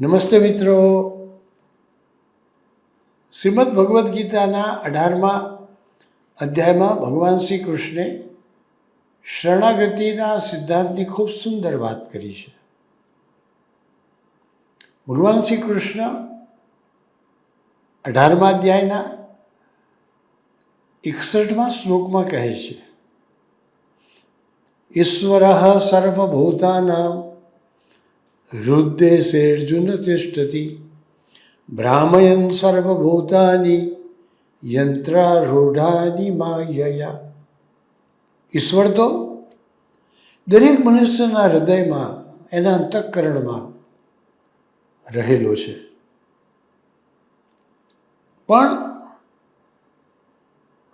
નમસ્તે મિત્રો. શ્રીમદ ભગવદ્ ગીતાના અઢારમા અધ્યાયમાં ભગવાન શ્રી કૃષ્ણે શરણાગતિના સિદ્ધાંતની ખૂબ સુંદર વાત કરી છે. ભગવાન શ્રી કૃષ્ણ અઢારમા અધ્યાયના એકસઠમાં શ્લોકમાં કહે છે, ઈશ્વર સર્વભૂતાનામ હૃદય તિષ્ઠતિ ભ્રામયન સર્વભૂતાની યંત્રારૂઢાની માયયા ઈશ્વર તો દરેક મનુષ્યના હૃદયમાં, એના અંતઃકરણમાં રહેલો છે. પણ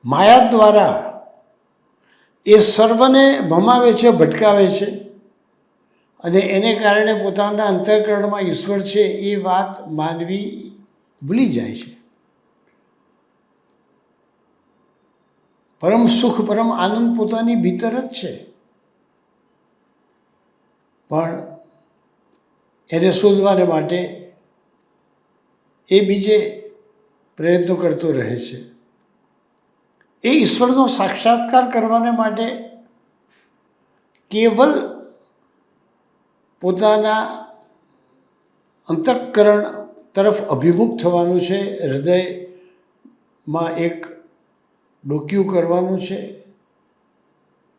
માયા દ્વારા એ સર્વને ભમાવે છે, ભટકાવે છે. અને એને કારણે પોતાના અંતઃકરણમાં ઈશ્વર છે એ વાત માનવી ભૂલી જાય છે. પરમ સુખ, પરમ આનંદ પોતાની ભીતર જ છે. પણ એને શોધવાને માટે એ બીજે પ્રયત્નો કરતો રહે છે. એ ઈશ્વરનો સાક્ષાત્કાર કરવાને માટે કેવલ પોતાના અંતઃકરણ તરફ અભિમુખ થવાનું છે, હૃદયમાં એક ડોક્યું કરવાનું છે.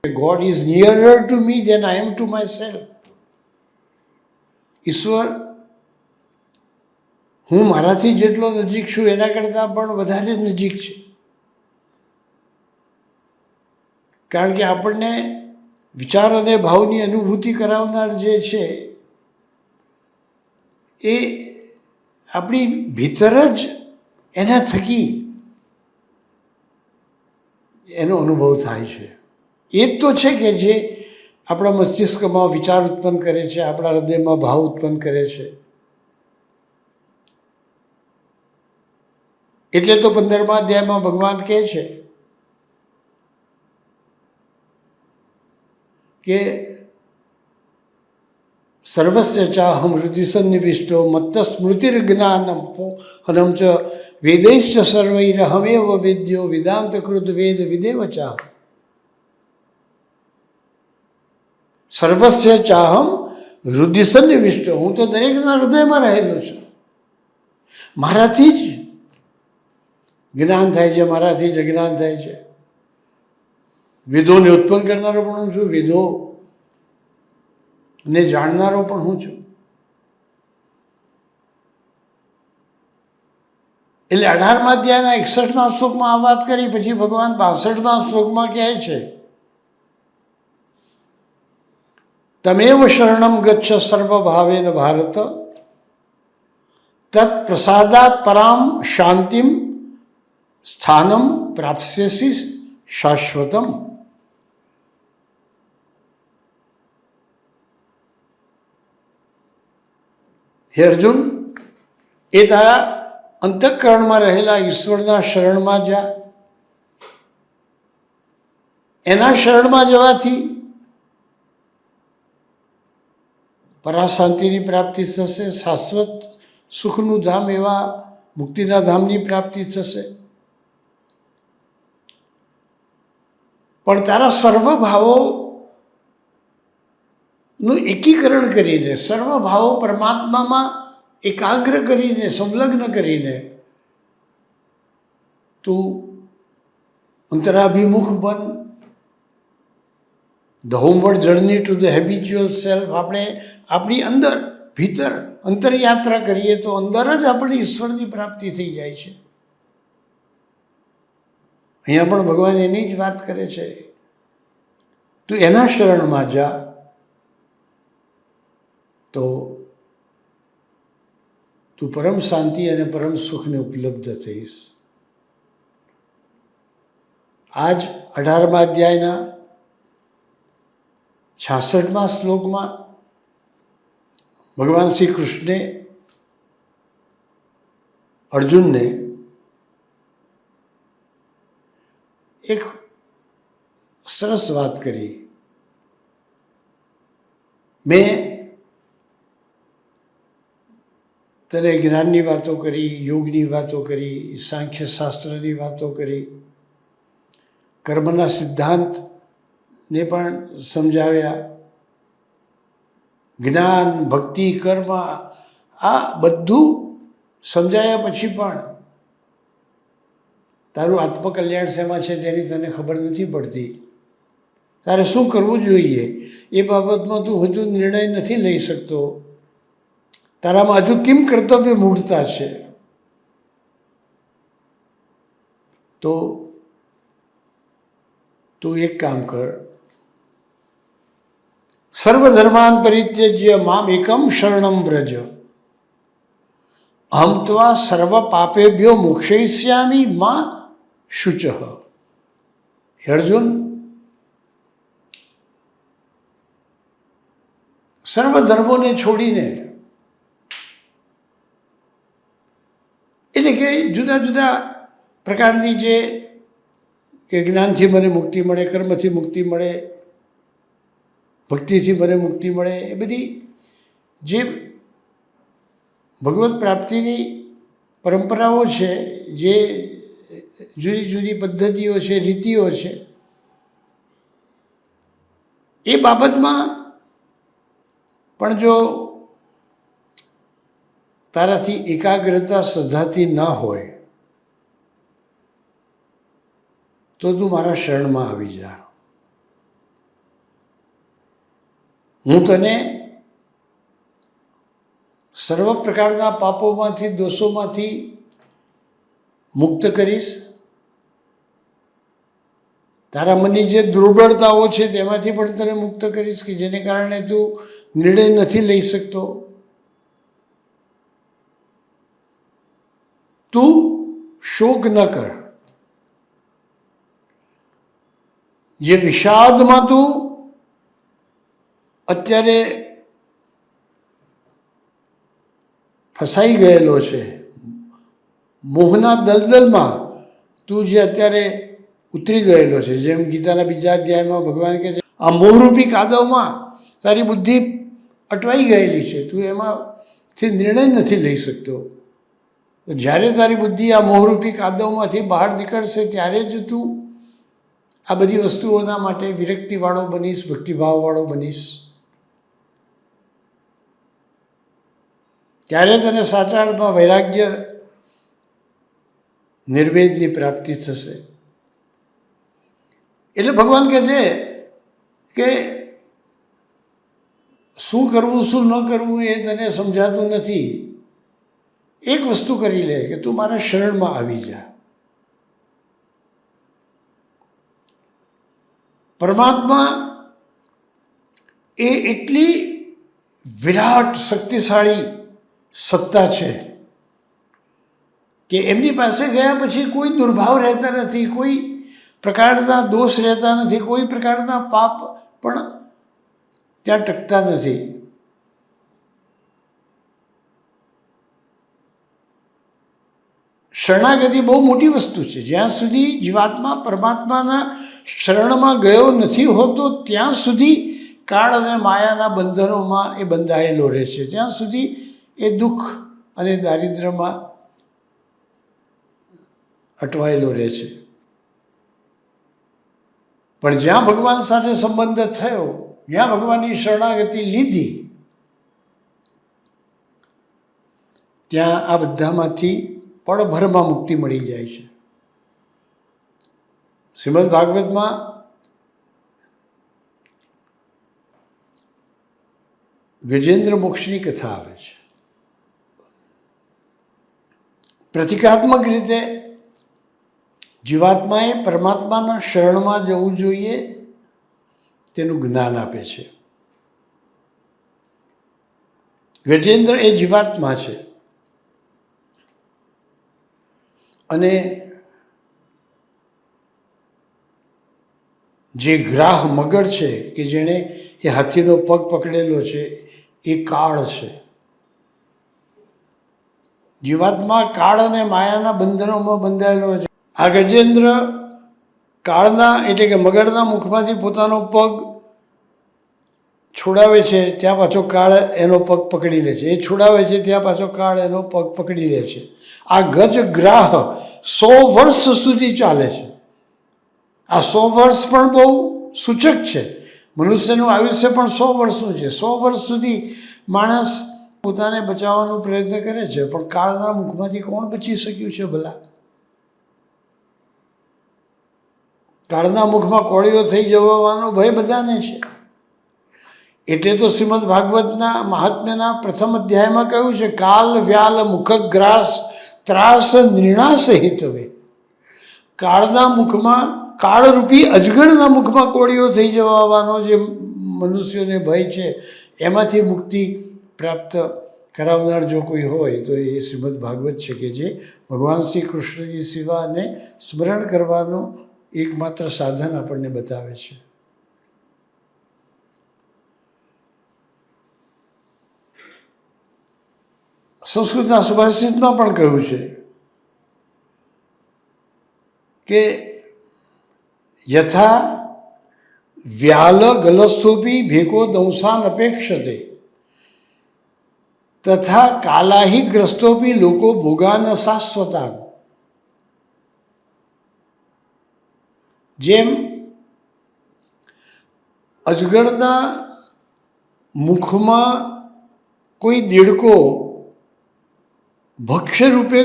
God is nearer to me than I am to myself ઈશ્વર, હું મારાથી જેટલો નજીક છું, એના કરતાં પણ વધારે નજીક છે. કારણ કે આપણને વિચાર અને ભાવની અનુભૂતિ કરાવનાર જે છે, એ આપણી ભીતર જ એના થકી એનો અનુભવ થાય છે. એ જ તો છે કે જે આપણા મસ્તિષ્કમાં વિચાર ઉત્પન્ન કરે છે, આપણા હૃદયમાં ભાવ ઉત્પન્ન કરે છે. એટલે તો પંદરમા અધ્યાયમાં ભગવાન કહે છે કે સર્વસ્ય ચાહમ હૃદય સન્નિવિષ્ટો મત્ત સ્મૃતિર્જ્ઞાનમ હનમ ચ વેદૈશ્ચ સર્વૈરહમેવ વિદ્યો વેદાંત કૃત વેદ વિદેવ ચાહ સર્વસ્ય ચાહમ હૃદય સન્નિવિષ્ટ. હું તો દરેકના હૃદયમાં રહેલો છું. મારાથી જ જ્ઞાન થાય છે, મારાથી જ અજ્ઞાન થાય છે. વેદોને ઉત્પન્ન કરનારો પણ હું છું વિધો ને જાણનારો પણ હું છું. એટલે અઢારમા અધ્યાયના એકસઠમા શ્લોકમાં આ વાત કરી, પછી ભગવાન બાસઠમા શ્લોકમાં કહે છે, તમેવ શરણમ ગચ્છ સર્વભાવેન ભારત, તત્ પ્રસાદાત પરામ શાંતિમ સ્થાનમ પ્રાપ્સ્યસી શાશ્વતમ. હે અર્જુન એ તારા અંતઃકરણમાં રહેલા ઈશ્વરના શરણમાં જા એના શરણમાં જવાથી પરાશાંતિની પ્રાપ્તિ થશે શાશ્વત સુખનું ધામ એવા મુક્તિના ધામની પ્રાપ્તિ થશે પણ તારા સર્વ ભાવો નું એકીકરણ કરીને સર્વ ભાવો પરમાત્મામાં એકાગ્ર કરીને, સંલગ્ન કરીને તું અંતરાભિમુખ બન. The homeward journey to the habitual self આપણે આપણી અંદર ભીતર અંતરયાત્રા કરીએ તો અંદર જ આપણી ઈશ્વરની પ્રાપ્તિ થઈ જાય છે. અહીંયા પણ ભગવાન એની જ વાત કરે છે. તું એના શરણમાં જા. તો તું પરમ શાંતિ અને પરમ સુખને ઉપલબ્ધ થઈશ. આજ અઢારમા અધ્યાયના છાસઠમા શ્લોકમાં ભગવાન શ્રી કૃષ્ણે અર્જુનને એક સરસ વાત કરી. મેં તને જ્ઞાનની વાતો કરી, યોગની વાતો કરી, સાંખ્ય શાસ્ત્રની વાતો કરી. કર્મના સિદ્ધાંતને પણ સમજાવ્યા. જ્ઞાન, ભક્તિ, કર્મ આ બધું સમજાયા પછી પણ તારું આત્મકલ્યાણ શેમાં છે તેની તને ખબર નથી પડતી. તારે શું કરવું જોઈએ? એ બાબતમાં તું હજુ નિર્ણય નથી લઈ શકતો. તારામાં હજુ કેમ કર્તવ્ય મૂળતા છે? તો, તું એક કામ કર. સર્વધર્માન પરિત્યજ્ય મામ એકમ શરણમ વ્રજ. અહમ ત્વા સર્વ પાપેભ્યો મોક્ષયિષ્યામી માં શુચ. હે અર્જુન સર્વ ધર્મોને છોડીને એટલે કે જુદા જુદા પ્રકારની જે કે જ્ઞાનથી મને મુક્તિ મળે, કર્મથી મુક્તિ મળે, ભક્તિથી મને મુક્તિ મળે, એ બધી જે ભગવત પ્રાપ્તિની પરંપરાઓ છે, જે જુદી જુદી પદ્ધતિઓ છે, રીતિઓ છે, એ બાબતમાં પણ જો તારાથી એકાગ્રતા શ્રદ્ધાથી ન હોય, તો તું મારા શરણમાં આવી જા. હું તને સર્વ પ્રકારના પાપોમાંથી, દોષોમાંથી મુક્ત કરીશ. તારા મનની જે દુર્બળતાઓ છે તેમાંથી પણ તને મુક્ત કરીશ કે જેને કારણે તું નિર્ણય નથી લઈ શકતો. તું શોક ન કર. જે વિષાદમાં તું અત્યારે ફસાઈ ગયેલો છે, મોહના દલદલમાં તું જે અત્યારે ઉતરી ગયેલો છે, જેમ ગીતાના બીજા અધ્યાયમાં ભગવાન કહે છે, આ મોહરૂપી કાદવમાં તારી બુદ્ધિ અટવાઈ ગયેલી છે, તું એમાંથી નિર્ણય નથી લઈ શકતો. જ્યારે તારી બુદ્ધિ આ મોહરૂપી કાદવમાંથી બહાર નીકળશે, ત્યારે જ તું આ બધી વસ્તુઓના માટે વિરક્તિવાળો બનીશ, ભક્તિભાવવાળો બનીશ. ત્યારે તને સાચા વૈરાગ્ય નિર્વેદની પ્રાપ્તિ થશે. એટલે ભગવાન કહે છે કે શું કરવું, શું ન કરવું એ તને સમજાતું નથી. એક વસ્તુ કરી લે કે તું મારા શરણમાં આવી જા. પરમાત્મા એ એટલી વિરાટ શક્તિશાળી સત્તા છે કે એમની પાસે ગયા પછી કોઈ દુર્ભાવ રહેતા નથી, કોઈ પ્રકારના દોષ રહેતા નથી, કોઈ પ્રકારના પાપ પણ ત્યાં ટકતા નથી. શરણાગતિ બહુ મોટી વસ્તુ છે. જ્યાં સુધી જીવાત્મા પરમાત્માના શરણમાં ગયો નથી હોતો, ત્યાં સુધી કાળ અને માયાના બંધનોમાં એ બંધાયેલો રહે છે. ત્યાં સુધી એ દુઃખ અને દારિદ્ર્યમાં અટવાયેલો રહે છે. પણ જ્યાં ભગવાન સાથે સંબંધ થયો, જ્યાં ભગવાનની શરણાગતિ લીધી, ત્યાં આ બધામાંથી પળભરમાં મુક્તિ મળી જાય છે. શ્રીમદ ભાગવતમાં ગજેન્દ્ર મોક્ષની કથા આવે છે. પ્રતિકાત્મક રીતે જીવાત્માએ પરમાત્માના શરણમાં જવું જોઈએ તેનું જ્ઞાન આપે છે. ગજેન્દ્ર એ જીવાત્મા છે. અને જે ગ્રાહ મગર છે, કે જેણે એ હાથીનો પગ પકડેલો છે, એ કાળ છે. જીવાત્મા કાળ અને માયાના બંધનોમાં બંધાયેલો છે. આ ગજેન્દ્ર કાળના, એટલે કે મગરના મુખમાંથી પોતાનો પગ છોડાવે છે, ત્યાં પાછો કાળ એનો પગ પકડી લે છે. એ છોડાવે છે, ત્યાં પાછો કાળ એનો પગ પકડી લે છે. આ ગજ ગ્રાહ સો વર્ષ સુધી ચાલે છે. આ સો વર્ષ પણ બહુ સૂચક છે. મનુષ્યનું આયુષ્ય પણ સો વર્ષનું છે. સો વર્ષ સુધી માણસ પોતાને બચાવવાનો પ્રયત્ન કરે છે, પણ કાળના મુખમાંથી કોણ બચી શક્યું છે ભલા? કાળના મુખમાં કોળીઓ થઈ જવાનો ભય બધાને છે. એટલે તો શ્રીમદ ભાગવતના મહાત્મ્યના પ્રથમ અધ્યાયમાં કહ્યું છે, કાલ વ્યાલ મુખગ્રાસ ત્રાસ નિર્ણાસ હિતવે કાળના મુખમાં, કાળરૂપી અજગરના મુખમાં કોળીઓ થઈ જવાનો જે મનુષ્યોને ભય છે, એમાંથી મુક્તિ પ્રાપ્ત કરાવનાર જો કોઈ હોય, તો એ શ્રીમદ ભાગવત છે કે જે ભગવાન શ્રી કૃષ્ણની સેવાને સ્મરણ કરવાનું એકમાત્ર સાધન આપણને બતાવે છે. સંસ્કૃતના સુભાષિતમાં પણ કહ્યું છે કે યથા વ્યાલ ગલસ્થોપી ભેકો દંસાન અપેક્ષતે. તથા કાલાહી ગ્રસ્તોપી લોકો ભોગાન શાશ્વતા જેમ અજગરના મુખમાં કોઈ દેડકો ભક્ષ્ય રૂપે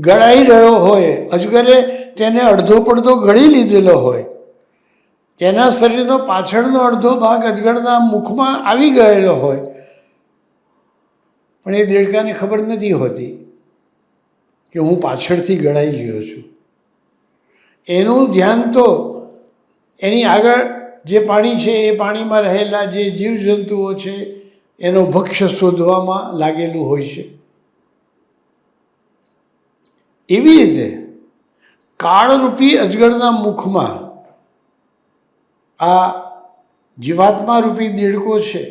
ગળાઈ રહ્યો હોય, અજગરે તેને અડધો પડધો ગળી લીધેલો હોય. તેના શરીરનો પાછળનો અડધો ભાગ અજગરના મુખમાં આવી ગયેલો હોય. પણ એ દેડકાને ખબર નથી હોતી કે હું પાછળથી ગળાઈ ગયો છું. એનું ધ્યાન તો એની આગળ જે પાણી છે, એ પાણીમાં રહેલા જે જીવજંતુઓ છે, એનો ભક્ષ્ય શોધવામાં લાગેલું હોય છે. એવી રીતે કાળરૂપી અજગરના મુખમાં આ જીવાત્મા રૂપી દેડકો છે,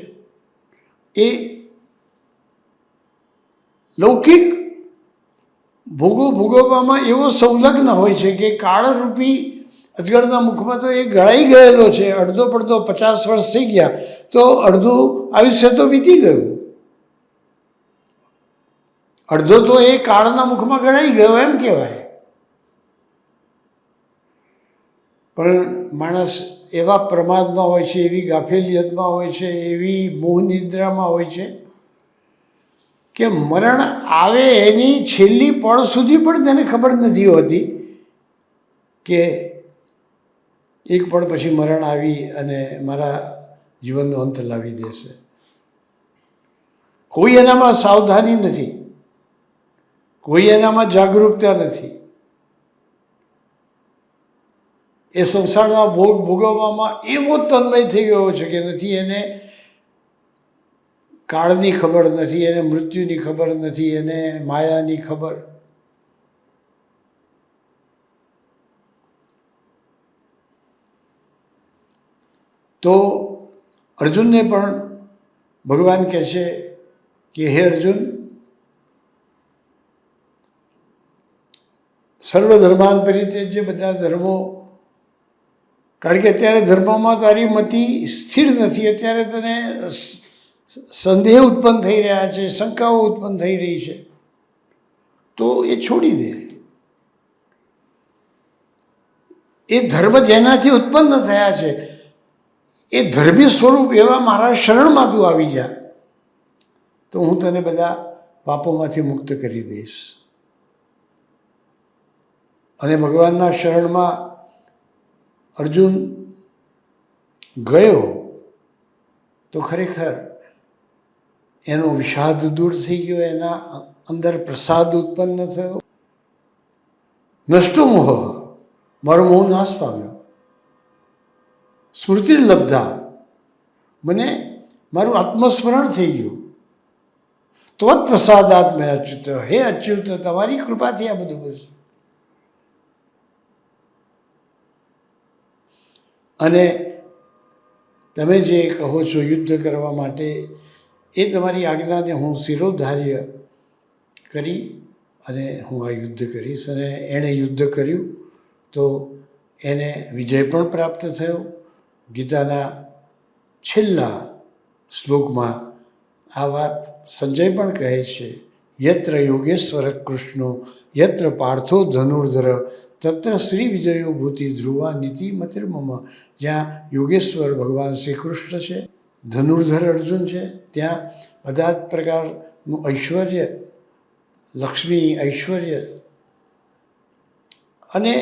એ લૌકિક ભોગો ભોગવવામાં એવો સંલગ્ન હોય છે કે કાળરૂપી અજગરના મુખમાં તો એ ગળાઈ ગયેલો છે, અડધો પડધો પચાસ વર્ષ થઈ ગયા, તો અડધું આયુષ્ય તો વીતી ગયું. અડધો તો એ કાળના મુખમાં ગણાઈ ગયો એમ કહેવાય. પણ માણસ એવા પ્રમાદમાં હોય છે, એવી ગાફેલિયતમાં હોય છે, એવી મોહ નિદ્રામાં હોય છે કે મરણ આવે એની છેલ્લી પળ સુધી પણ તેને ખબર નથી હોતી કે એક પળ પછી મરણ આવી અને મારા જીવનનો અંત લાવી દેશે. કોઈ એનામાં સાવધાની નથી. કોઈ એનામાં જાગૃતતા નથી. એ સંસારના ભોગ ભોગવવામાં એવો તન્મય થઈ ગયો છે કે નથી એને કાળની ખબર નથી, એને મૃત્યુની ખબર નથી, એને માયાની ખબર. તો અર્જુનને પણ ભગવાન કહે છે કે, હે અર્જુન સર્વધર્માન જે બધા ધર્મો, કારણ કે અત્યારે ધર્મમાં તારી મતિ સ્થિર નથી, અત્યારે તને સંદેહ ઉત્પન્ન થઈ રહ્યા છે, શંકાઓ ઉત્પન્ન થઈ રહી છે. તો એ છોડી દે. એ ધર્મ જેનાથી ઉત્પન્ન થયા છે, એ ધર્મી સ્વરૂપ એવા મારા શરણમાં તું આવી જા. તો હું તને બધા પાપોમાંથી મુક્ત કરી દઈશ. અને ભગવાનના શરણમાં અર્જુન ગયો તો ખરેખર એનો વિષાદ દૂર થઈ ગયો, એના અંદર પ્રસાદ ઉત્પન્ન થયો. નષ્ટો મોહ, મારો મોહ નાશ પામ્યો. સ્મૃતિ લબ્ધા. મને મારું આત્મસ્મરણ થઈ ગયું. તો જ પ્રસાદ આત્મે અચ્યુત હે અચ્યુત, તમારી કૃપાથી આ બધું બસ અને તમે જે કહો છો યુદ્ધ કરવા માટે, એ તમારી આજ્ઞાને હું શિરોધાર્ય કરી અને હું આ યુદ્ધ કરીશ અને એણે યુદ્ધ કર્યું તો એને વિજય પણ પ્રાપ્ત થયો. ગીતાના છેલ્લા શ્લોકમાં આ વાત સંજય પણ કહે છે, યત્ર યોગેશ્વર કૃષ્ણો, યત્ર પાર્થો ધનુર્ધર તત્ર શ્રી વિજયો ભૂતિ ધ્રુવા નીતિ મતિર્મમ જ્યાં યોગેશ્વર ભગવાન શ્રી કૃષ્ણ છે, ધનુર્ધર અર્જુન છે, ત્યાં બધા જ પ્રકારનું ઐશ્વર્ય, લક્ષ્મી ઐશ્વર્ય અને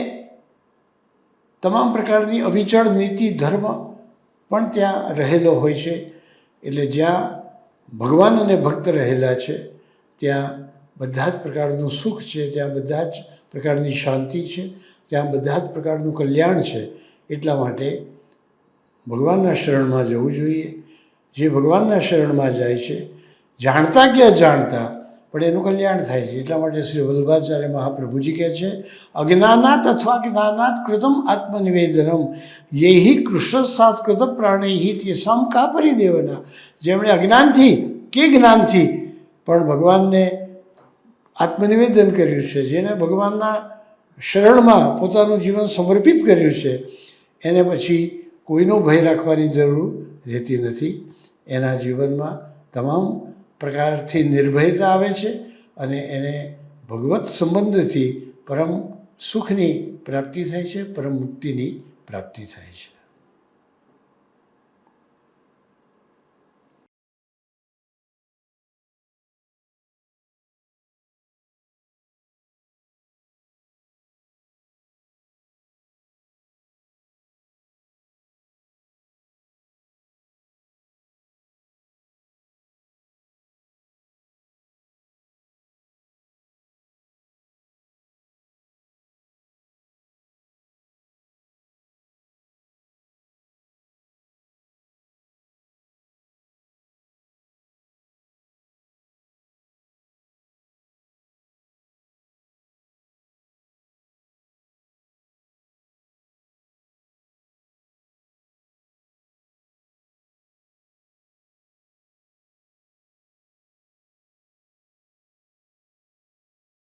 તમામ પ્રકારની અવિચળ નીતિ ધર્મ પણ ત્યાં રહેલો હોય છે. એટલે જ્યાં ભગવાન અને ભક્ત રહેલા છે, ત્યાં બધા જ પ્રકારનું સુખ છે, ત્યાં બધા જ પ્રકારની શાંતિ છે, ત્યાં બધા જ પ્રકારનું કલ્યાણ છે, એટલા માટે ભગવાનના શરણમાં જવું જોઈએ. જે ભગવાનના શરણમાં જાય છે, જાણતા કે અજાણતા પણ એનું કલ્યાણ થાય છે. એટલા માટે શ્રી વલ્ભાચાર્ય મહાપ્રભુજી કહે છે અજ્ઞાનાથ અથવા જ્ઞાનાથ કૃતમ આત્મનિવેદનમ, યેહી કૃષ્ણ સાત કૃત પ્રાણી તે સમ કા પરિદેવના જેમણે અજ્ઞાનથી કે જ્ઞાનથી પણ ભગવાનને આત્મનિવેદન કર્યું છે, જેણે ભગવાનના શરણમાં પોતાનું જીવન સમર્પિત કર્યું છે, એને પછી કોઈનો ભય રાખવાની જરૂર રહેતી નથી. એના જીવનમાં તમામ પ્રકારથી નિર્ભયતા આવે છે અને એને ભગવત સંબંધથી પરમ સુખની પ્રાપ્તિ થાય છે, પરમ મુક્તિની પ્રાપ્તિ થાય છે.